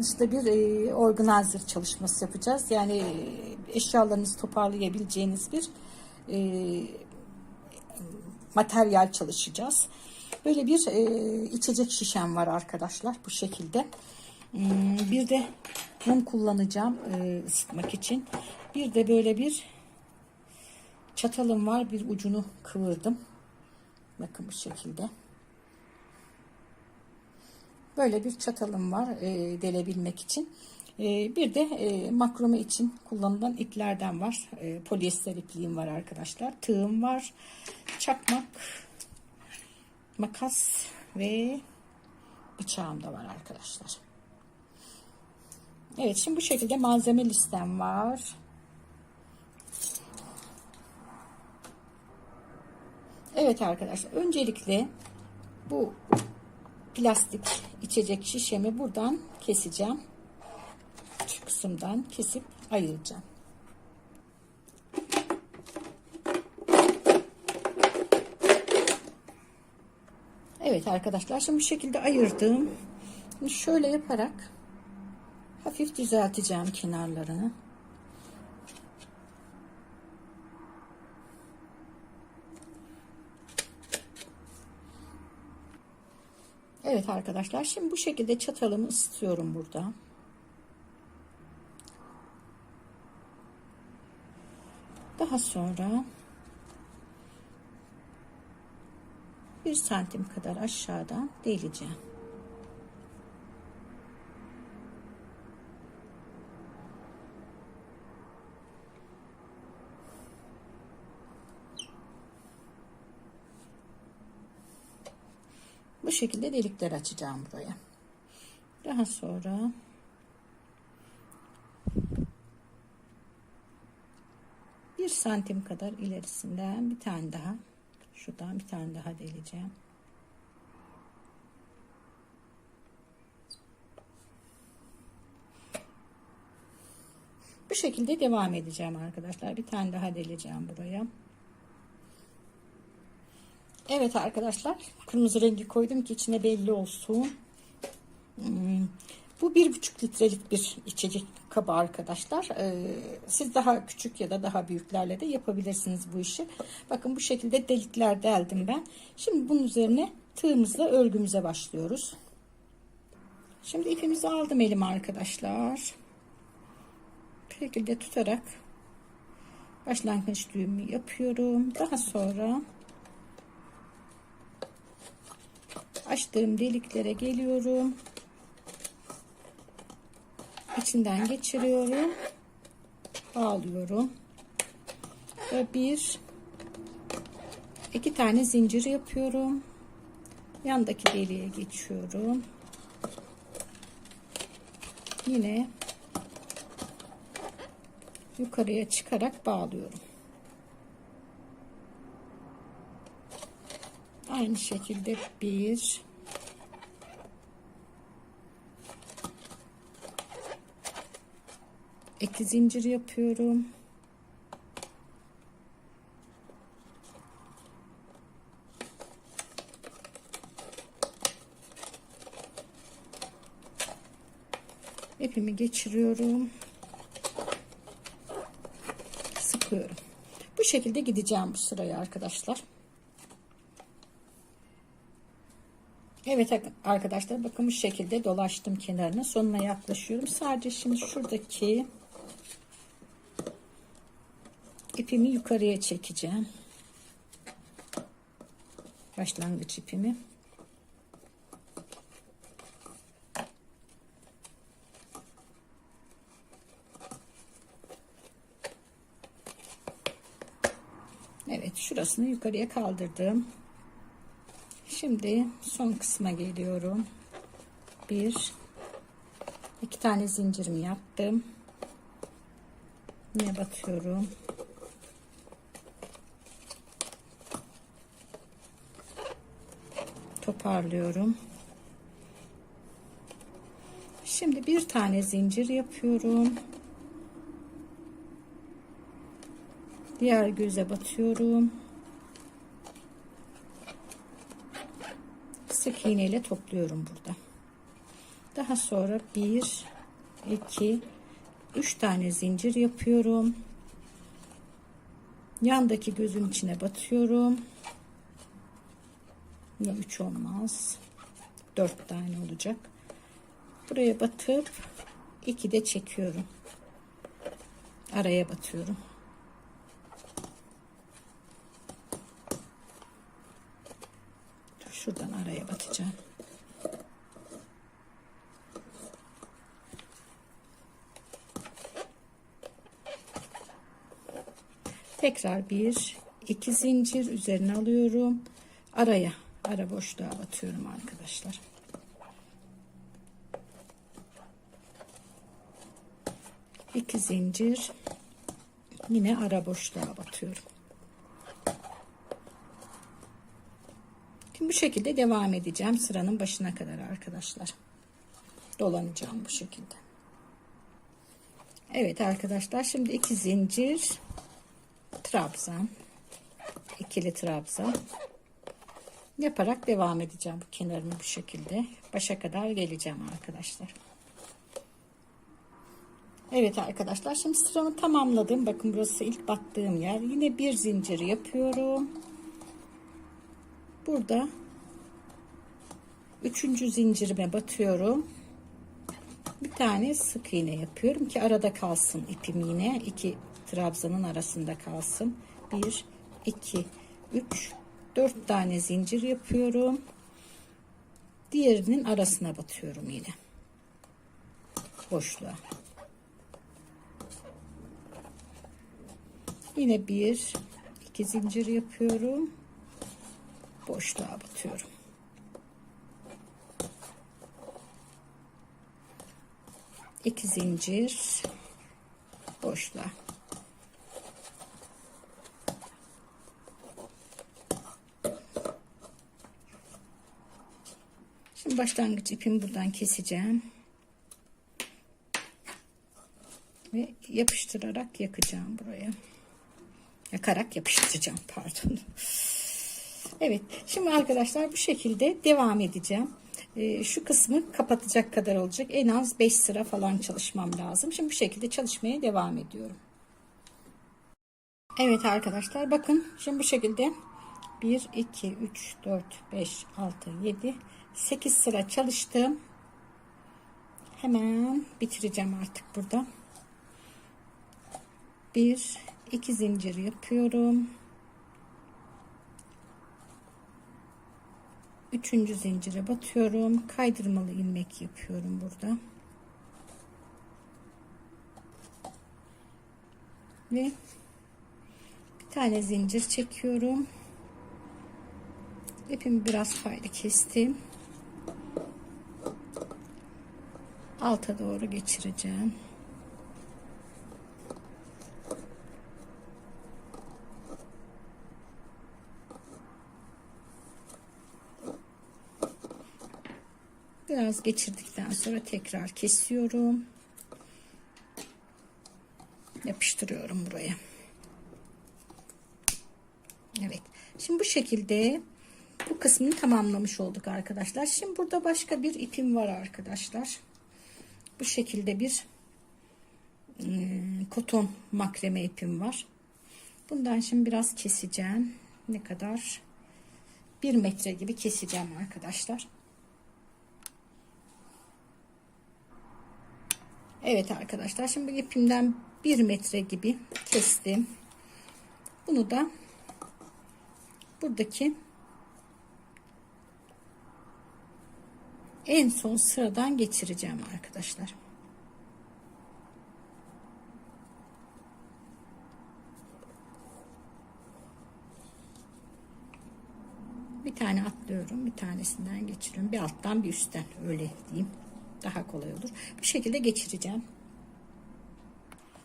İşte bir e, organizer çalışması yapacağız. Yani e, eşyalarınızı toparlayabileceğiniz bir e, materyal çalışacağız. Böyle bir e, içecek şişem var arkadaşlar bu şekilde. Hmm, Bir de mum kullanacağım e, ısıtmak için. Bir de böyle bir çatalım var. Bir ucunu kıvırdım. Bakın bu şekilde. Böyle bir çatalım var e, delebilmek için. E, bir de e, makrome için kullanılan iplerden var. E, polyester ipliğim var arkadaşlar. Tığım var. Çakmak, makas ve bıçağım da var arkadaşlar. Evet şimdi bu şekilde malzeme listem var. Evet arkadaşlar öncelikle bu plastik içecek şişemi buradan keseceğim. Şu kısımdan kesip ayıracağım. Evet arkadaşlar şimdi bu şekilde ayırdım. Şöyle yaparak hafif düzelteceğim kenarlarını. Evet arkadaşlar şimdi bu şekilde çatalımı ısıtıyorum burada. Daha sonra bir santim kadar aşağıdan deleceğim. Şekilde delikler açacağım buraya. Daha sonra bir santim kadar ilerisinden bir tane daha şuradan bir tane daha deleceğim. Bu şekilde devam edeceğim arkadaşlar. Bir tane daha deleceğim buraya. Evet arkadaşlar kırmızı rengi koydum ki içine belli olsun. Hmm, Bu bir buçuk litrelik bir içecek kabı arkadaşlar. Ee, siz daha küçük ya da daha büyüklerle de yapabilirsiniz bu işi. Bakın bu şekilde delikler deldim ben. Şimdi bunun üzerine tığımızla örgümüze başlıyoruz. Şimdi ipimizi aldım elim arkadaşlar. Bu şekilde tutarak başlangıç düğümü yapıyorum. Daha sonra açtığım deliklere geliyorum. İçinden geçiriyorum. Bağlıyorum. Ve bir iki tane zincir yapıyorum. Yandaki deliğe geçiyorum. Yine yukarıya çıkarak bağlıyorum. Aynı şekilde bir iki zincir yapıyorum. İpimi geçiriyorum. Sıkıyorum. Bu şekilde gideceğim bu sırayı arkadaşlar. Evet arkadaşlar bakın bu şekilde dolaştım kenarına sonuna yaklaşıyorum. Sadece şimdi şuradaki ipimi yukarıya çekeceğim. Başlangıç ipimi. Evet şurasını yukarıya kaldırdım. Şimdi son kısma geliyorum. Bir, iki tane zincirimi yaptım. Yine batıyorum. Toparlıyorum. Şimdi bir tane zincir yapıyorum. Diğer göze batıyorum. Sık iğne ile topluyorum burada. Daha sonra 1 2 3 tane zincir yapıyorum. Yandaki gözün içine batıyorum. Ya 3 olmaz. 4 tane olacak. Buraya batıp 2 de çekiyorum. Araya batıyorum. Şuradan araya batacağım. Tekrar bir iki zincir üzerine alıyorum. Araya ara boşluğa batıyorum arkadaşlar. İki zincir yine ara boşluğa batıyorum. Bu şekilde devam edeceğim sıranın başına kadar arkadaşlar. Dolanacağım bu şekilde. Evet arkadaşlar şimdi iki zincir trabzan ikili trabzan yaparak devam edeceğim bu kenarını bu şekilde. Başa kadar geleceğim arkadaşlar. Evet arkadaşlar şimdi sıramı tamamladım. Bakın burası ilk battığım yer. Yine bir zincir yapıyorum burada üçüncü zincirime batıyorum. Bir tane sık iğne yapıyorum ki arada kalsın ipim yine. İki trabzanın arasında kalsın. 1 2 3 4 tane zincir yapıyorum. Diğerinin arasına batıyorum yine. Boşluğa. Yine bir iki zincir yapıyorum boşluğa batıyorum iki zincir boşluğa Şimdi başlangıç ipimi buradan keseceğim. Ve yapıştırarak yakacağım buraya. Yakarak yapıştıracağım pardon. Evet şimdi arkadaşlar bu şekilde devam edeceğim. Ee, şu kısmı kapatacak kadar olacak. En az 5 sıra falan çalışmam lazım. Şimdi bu şekilde çalışmaya devam ediyorum. Evet arkadaşlar bakın şimdi bu şekilde 1 2 3 4 5 6 7 8 sıra çalıştım. Hemen bitireceğim artık burada. 1 2 zincir yapıyorum. Üçüncü zincire batıyorum. Kaydırmalı ilmek yapıyorum burada. Ve bir tane zincir çekiyorum. İpimi biraz payla kestim. Alta doğru geçireceğim. Biraz geçirdikten sonra tekrar kesiyorum. Yapıştırıyorum buraya. Evet. Şimdi bu şekilde bu kısmını tamamlamış olduk arkadaşlar. Şimdi burada başka bir ipim var arkadaşlar. Bu şekilde bir ıı, koton makreme ipim var. Bundan şimdi biraz keseceğim. Ne kadar? Bir metre gibi keseceğim arkadaşlar. Evet arkadaşlar şimdi ipimden bir metre gibi kestim. Bunu da buradaki en son sıradan geçireceğim arkadaşlar. Bir tane atlıyorum, bir tanesinden geçiriyorum. Bir alttan bir üstten öyle diyeyim. Daha kolay olur. Bu şekilde geçireceğim.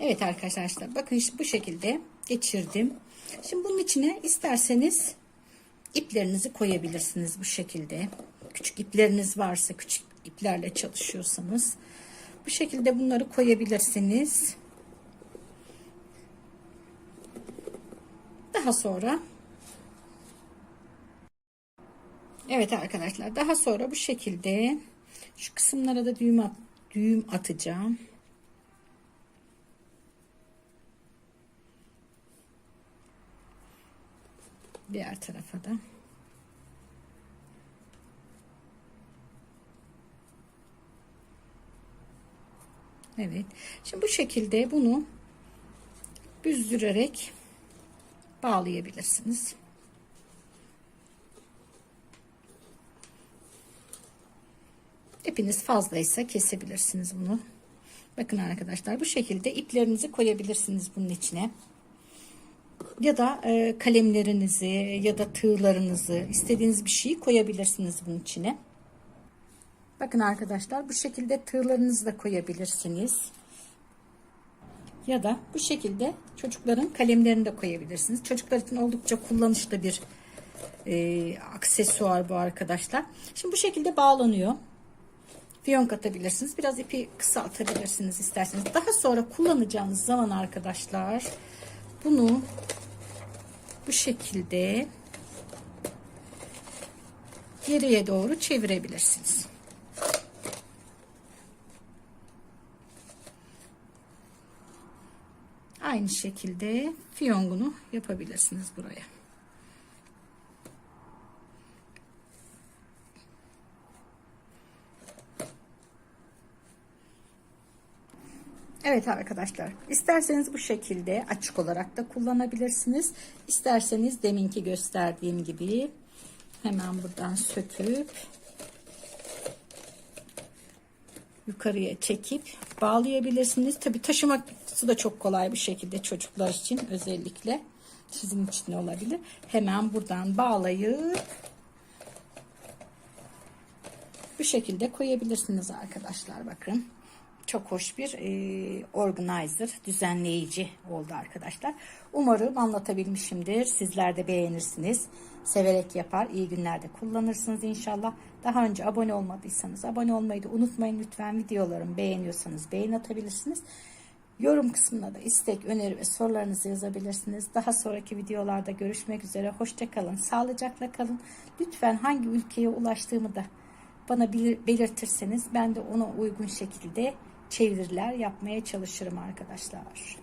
Evet arkadaşlar bakın işte bu şekilde geçirdim. Şimdi bunun içine isterseniz iplerinizi koyabilirsiniz bu şekilde. Küçük ipleriniz varsa küçük iplerle çalışıyorsanız bu şekilde bunları koyabilirsiniz. Daha sonra Evet arkadaşlar daha sonra bu şekilde Şu kısımlara da düğüm, at, düğüm atacağım. Diğer tarafa da. Evet. Şimdi bu şekilde bunu büzdürerek bağlayabilirsiniz. İpiniz fazlaysa kesebilirsiniz bunu. Bakın arkadaşlar bu şekilde iplerinizi koyabilirsiniz bunun içine. Ya da e, kalemlerinizi ya da tığlarınızı istediğiniz bir şeyi koyabilirsiniz bunun içine. Bakın arkadaşlar bu şekilde tığlarınızı da koyabilirsiniz. Ya da bu şekilde çocukların kalemlerini de koyabilirsiniz. Çocuklar için oldukça kullanışlı bir e, aksesuar bu arkadaşlar. Şimdi bu şekilde bağlanıyor. Fiyonk atabilirsiniz. Biraz ipi kısaltabilirsiniz isterseniz. Daha sonra kullanacağınız zaman arkadaşlar bunu bu şekilde geriye doğru çevirebilirsiniz. Aynı şekilde fiyongunu yapabilirsiniz buraya. Evet arkadaşlar isterseniz bu şekilde açık olarak da kullanabilirsiniz. İsterseniz deminki gösterdiğim gibi hemen buradan söküp yukarıya çekip bağlayabilirsiniz. Tabi taşıması da çok kolay bir şekilde çocuklar için özellikle sizin için de olabilir. Hemen buradan bağlayıp bu şekilde koyabilirsiniz arkadaşlar bakın çok hoş bir e, organizer, düzenleyici oldu arkadaşlar. Umarım anlatabilmişimdir. Sizler de beğenirsiniz. Severek yapar, iyi günlerde kullanırsınız inşallah. Daha önce abone olmadıysanız abone olmayı da unutmayın lütfen. Videolarımı beğeniyorsanız beğen atabilirsiniz. Yorum kısmına da istek, öneri ve sorularınızı yazabilirsiniz. Daha sonraki videolarda görüşmek üzere. Hoşçakalın, sağlıcakla kalın. Lütfen hangi ülkeye ulaştığımı da bana belirtirseniz ben de ona uygun şekilde çeviriler yapmaya çalışırım arkadaşlar.